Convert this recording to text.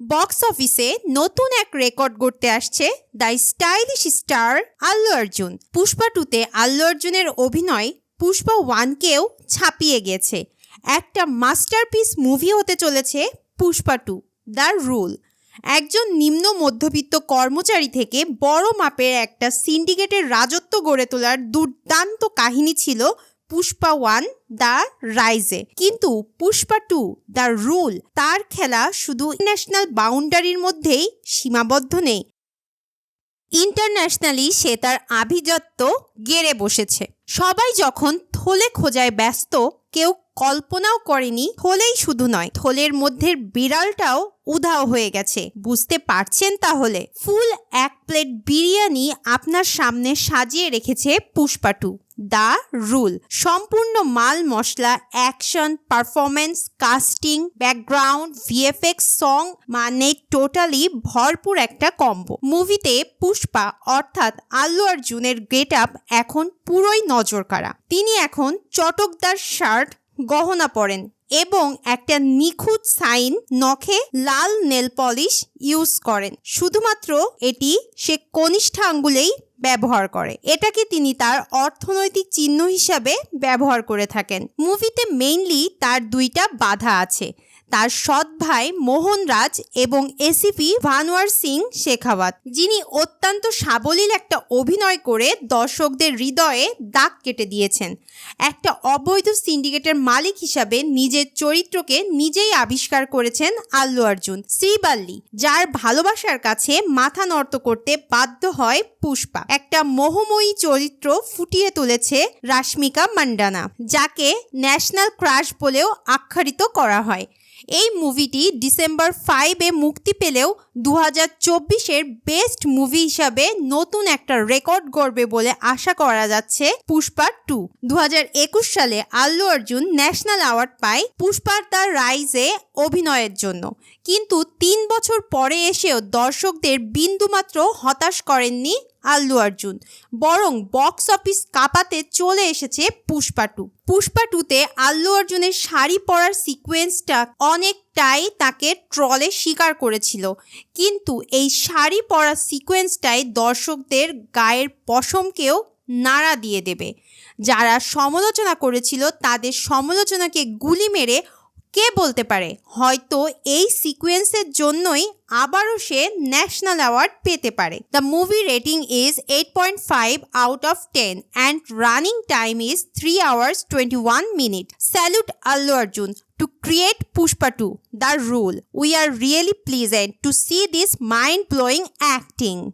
Box অফিসে নতুন এক রেকর্ড গড়তে আসছে the stylish star Allu Arjun. Pushpa টুতে আল্লু অর্জুনের অভিনয় পুষ্পা ওয়ানকেও ছাপিয়ে গেছে। একটা মাস্টারপিস মুভি হতে চলেছে পুষ্পা টু, দ্য রুল। একজন নিম্ন মধ্যবিত্ত কর্মচারী থেকে বড় মাপের একটা সিন্ডিকেটের রাজত্ব গড়ে তোলার দুর্দান্ত কাহিনী ছিল পুষ্পা ওয়ান দ্য রাইজে কিন্তু পুষ্পা টু দ্য রুল তার খেলা শুধু ন্যাশনাল বাউন্ডারির মধ্যেই সীমাবদ্ধ নেই। ইন্টারন্যাশনালি সে তার আভিজাত্য গেড়ে বসেছে। সবাই যখন থলে খোঁজায় ব্যস্ত কেউ কল্পনাও করেনি থলেই শুধু নয়, থলের মধ্যে বিড়ালটাও উধাও হয়ে গেছে। বুঝতে পারছেন তাহলে? ফুল এক প্লেট বিরিয়ানি আপনার সামনে সাজিয়ে রেখেছে পুষ্পা টু দ্য রুল। সম্পূর্ণ মাল মশলা, action performance casting, background, VFX, song মানে টোটালি ভরপুর একটা কম্বো। মুভিতে পুষ্পা অর্থাৎ আল্লু অর্জুনের গেট আপ এখন পুরোই নজর কাড়া তিনি এখন চটকদার শার্ট গহনা পরেন এবং একটা নিখুঁত সাইন নখে লাল নেল পলিশ ইউজ করেন। শুধুমাত্র এটি সে কনিষ্ঠা আঙ্গুলেই ব্যবহার করে। এটাকে তিনি তার অর্থনৈতিক চিহ্ন হিসাবে ব্যবহার করে থাকেন। মুভিতে মেইনলি তার দুইটা বাধা আছে। তার সৎ ভাই মোহনরাজ এবং এসিপি ভানোয়ার সিং শেখাওয়াত, যিনি অত্যন্ত সাবলীল একটা অভিনয় করে দর্শকদের হৃদয়ে দাগ কেটে দিয়েছেন। একটা অবৈধ সিন্ডিকেটের মালিক হিসাবে নিজের চরিত্রকে নিজেই আবিষ্কার করেছেন আল্লু অর্জুন, শ্রীবাল্লি, যার ভালোবাসার কাছে মাথা নত করতে বাধ্য হয় পুষ্পা। একটা মোহময়ী চরিত্র ফুটিয়ে তুলেছে রাশ্মিকা মান্ডানা, যাকে ন্যাশনাল ক্রাশ বলেও আখ্যায়িত করা হয়। এই মুভিটি ডিসেম্বর ফাইভে মুক্তি পেলেও দু হাজার চব্বিশের বেস্ট মুভি হিসাবে নতুন একটা রেকর্ড গড়বে বলে আশা করা যাচ্ছে পুষ্পা টু দু একুশ সালে আল্লু অর্জুন ন্যাশনাল অ্যাওয়ার্ড পায় পুষ্পার দ্য রাইজে অভিনয়ের জন্য। কিন্তু তিন বছর পরে এসেও দর্শকদের বিন্দুমাত্র হতাশ করেননি আল্লু অর্জুন। বরং বক্স অফিস কাঁপাতে চলে এসেছে পুষ্পা টু। পুষ্পা টুতে আল্লু অর্জুনের শাড়ি পরার সিকোয়েন্সটা অনেকটাই তাকে ট্রলে স্বীকার করেছিল। কিন্তু এই শাড়ি পরা সিকোয়েন্সটাই দর্শকদের গায়ের পশমকেও নাড়া দিয়ে দেবে। যারা সমালোচনা করেছিল তাদের সমালোচনাকে গুলি মেরে কে বলতে পারে হয়তো এই সিকোয়েন্সের জন্যই আবারও সে ন্যাশনাল অ্যাওয়ার্ড পেতে পারে the movie rating is eight point five out of ten and running time is three hours twenty one minute salute Allu Arjun to create Pushpa 2, The Rule. We are really pleased to see this mind blowing acting.